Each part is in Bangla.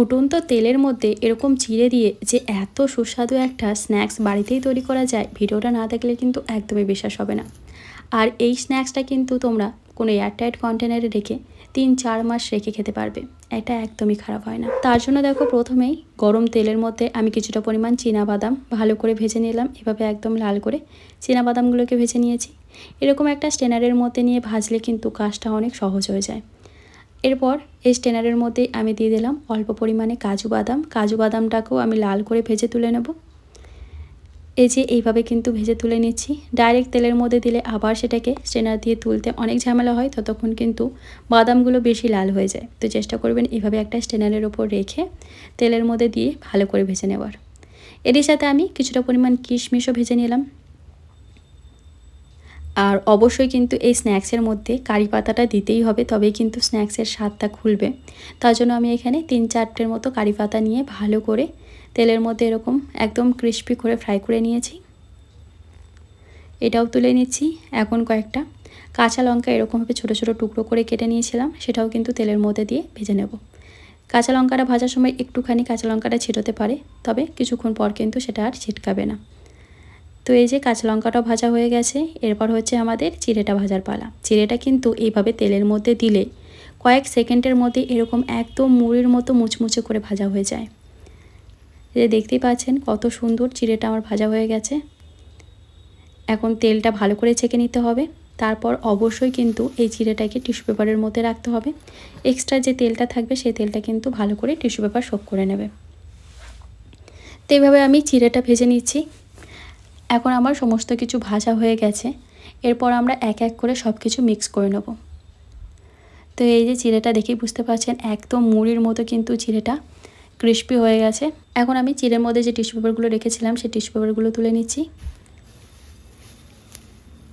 ফুটন্ত তেলের মধ্যে এরকম চিড়ে দিয়ে যে এত সুস্বাদু একটা স্ন্যাক্স বাড়িতেই তৈরি করা যায়, ভিডিওটা না দেখলে কিন্তু একদমই বিশ্বাস হবে না। আর এই স্ন্যাক্সটা কিন্তু তোমরা কোনো এয়ারটাইট কন্টেনারে রেখে তিন চার মাস রেখে খেতে পারবে। এটা একদমই খারাপ হয় না। তার জন্য দেখো প্রথমেই গরম তেলের মধ্যে আমি কিছুটা পরিমাণ বাদাম ভালো করে ভেজে নিলাম। এভাবে একদম লাল করে বাদামগুলোকে ভেজে নিয়েছি। এরকম একটা স্টেনারের মধ্যে নিয়ে ভাজলে কিন্তু কাজটা অনেক সহজ হয়ে যায়। এরপর এই স্টেনারের মধ্যে আমি দিয়ে দিলাম অল্প পরিমাণে কাজু বাদাম। কাজু বাদামটাকেও আমি লাল করে ভেজে তুলে নেব। এই যে এইভাবে কিন্তু ভেজে তুলে নিচ্ছি। ডাইরেক্ট তেলের মধ্যে দিলে আবার সেটাকে স্টেনার দিয়ে তুলতে অনেক ঝামেলা হয়, ততক্ষণ কিন্তু বাদামগুলো বেশি লাল হয়ে যায়। তো চেষ্টা করবেন এভাবে একটা স্টেনারের ওপর রেখে তেলের মধ্যে দিয়ে ভালো করে ভেজে নেওয়ার। এরই সাথে আমি কিছুটা পরিমাণ কিশমিশও ভেজে নিলাম। আর অবশ্যই কিন্তু এই স্ন্যাক্সের মধ্যে কারি পাতাটা দিতেই হবে, তবেই কিন্তু স্ন্যাক্সের স্বাদটা খুলবে। তার জন্য আমি এখানে তিন চারটের মতো কারি পাতা নিয়ে ভালো করে তেলের মধ্যে এরকম একদম ক্রিস্পি করে ফ্রাই করে নিয়েছি। এটাও তুলে নিচ্ছি এখন কয়েকটা। কাঁচা লঙ্কা এরকমভাবে ছোটো ছোটো টুকরো করে কেটে নিয়েছিলাম, সেটাও কিন্তু তেলের মধ্যে দিয়ে ভেজে নেব। কাঁচা লঙ্কাটা ভাজার সময় একটুখানি কাঁচা লঙ্কাটা ছিটোতে পারে, তবে কিছুক্ষণ পর কিন্তু সেটা আর ছিটকাবে না। তো এই যে কাঁচা লঙ্কাটাও ভাজা হয়ে গেছে, এরপর হচ্ছে আমাদের চিড়েটা ভাজার পালা। চিড়েটা কিন্তু এইভাবে তেলের মধ্যে দিলে কয়েক সেকেন্ডের মধ্যে এরকম একদম মুড়ির মতো মুচমুচে করে ভাজা হয়ে যায়। যে দেখতেই পাচ্ছেন কত সুন্দর চিড়েটা আমার ভাজা হয়ে গেছে। এখন তেলটা ভালো করে ছেঁকে নিতে হবে। তারপর অবশ্যই কিন্তু এই চিড়েটাকে টিস্যু পেপারের মধ্যে রাখতে হবে। এক্সট্রা যে তেলটা থাকবে সেই তেলটা কিন্তু ভালো করে টিস্যু পেপার শোক করে নেবে। তো এইভাবে আমি চিড়েটা ভেজে নিচ্ছি। এখন আমার সমস্ত কিছু ভাজা হয়ে গেছে। এরপর আমরা এক এক করে সব কিছু মিক্স করে নেব। তো এই যে চিড়েটা দেখেই বুঝতে পারছেন, একদম মুড়ির মতো কিন্তু চিড়েটা ক্রিস্পি হয়ে গেছে। এখন আমি চিড়ের মধ্যে যে টিস্যু পেপারগুলো রেখেছিলাম, সেই টিস্যু পেপারগুলো তুলে নিচ্ছি।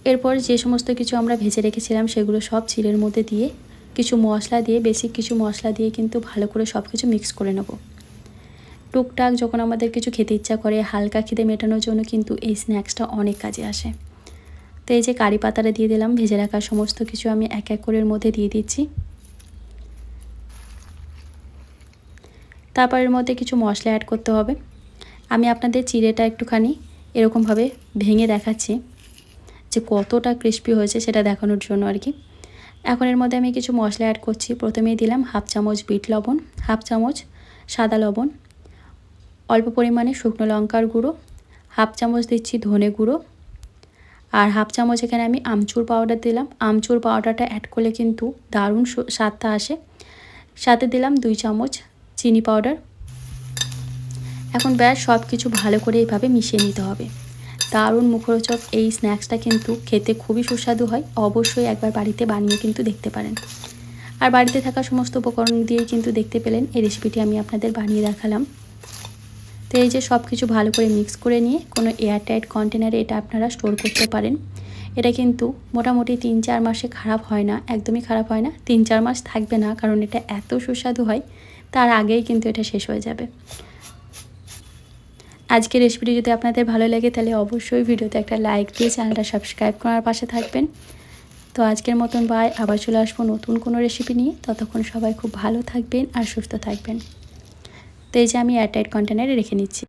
এরপর যে সমস্ত কিছু আমরা ভেজে রেখেছিলাম, সেগুলো সব চিড়ের মধ্যে দিয়ে, কিছু মশলা দিয়ে বেসিক কিছু মশলা দিয়ে কিন্তু ভালো করে সব কিছু মিক্স করে নেব। টুকটাক যখন আমাদের কিছু খেতে ইচ্ছা করে, হালকা খিদে মেটানোর জন্য কিন্তু এই স্ন্যাক্সটা অনেক কাজে আসে। তো এই যে কারি পাতাটা দিয়ে দিলাম, ভেজে রাখার সমস্ত কিছু আমি এক এক করে মধ্যে দিয়ে দিচ্ছি। তারপর এর মধ্যে কিছু মশলা অ্যাড করতে হবে। আমি আপনাদের চিড়েটা একটুখানি এরকমভাবে ভেঙে দেখাচ্ছি যে কতটা ক্রিস্পি হয়েছে সেটা দেখানোর জন্য আর কি। এখন এর মধ্যে আমি কিছু মশলা অ্যাড করছি। প্রথমেই দিলাম হাফ চামচ বিট লবণ, হাফ চামচ সাদা লবণ অল্প পরিমাণে শুকনো লঙ্কার গুঁড়ো, হাফ চামচ দিচ্ছি ধনে গুঁড়ো, আর হাফ চামচ এখানে আমি আমচুর পাউডার দিলাম। আমচুর পাউডারটা অ্যাড করলে কিন্তু দারুণ স্বাদটা আসে। সাথে দিলাম দুই চামচ চিনি পাউডার এখন ব্যাস সব কিছু ভালো করে এইভাবে মিশিয়ে নিতে হবে। দারুণ মুখরোচক এই স্ন্যাক্সটা কিন্তু খেতে খুবই সুস্বাদু হয়। অবশ্যই একবার বাড়িতে বানিয়ে কিন্তু দেখতে পারেন। আর বাড়িতে থাকা সমস্ত উপকরণ দিয়ে কিন্তু দেখতে পেলেন। এই রেসিপিটি আমি আপনাদের বানিয়ে দেখালাম। তো এই যে সব কিছু ভালো করে মিক্স করে নিয়ে কোনো এয়ারটাইট কন্টেনারে এটা আপনারা স্টোর করতে পারেন। এটা কিন্তু মোটামুটি তিন চার মাসে খারাপ হয় না, একদমই খারাপ হয় না। তিন চার মাস থাকবে না, কারণ এটা এত সুস্বাদু হয়, তার আগেই কিন্তু এটা শেষ হয়ে যাবে। আজকের রেসিপিটি যদি আপনাদের ভালো লাগে, তাহলে অবশ্যই ভিডিওতে একটা লাইক দিয়ে চ্যানেলটা সাবস্ক্রাইব করার পাশে থাকবেন। তো আজকের মতন বাই আবার চলে আসব নতুন কোনো রেসিপি নিয়ে। ততক্ষণ সবাই খুব ভালো থাকবেন আর সুস্থ থাকবেন। তো এই যে আমি এয়ারটাইট কন্টেনারে রেখে নিচ্ছি।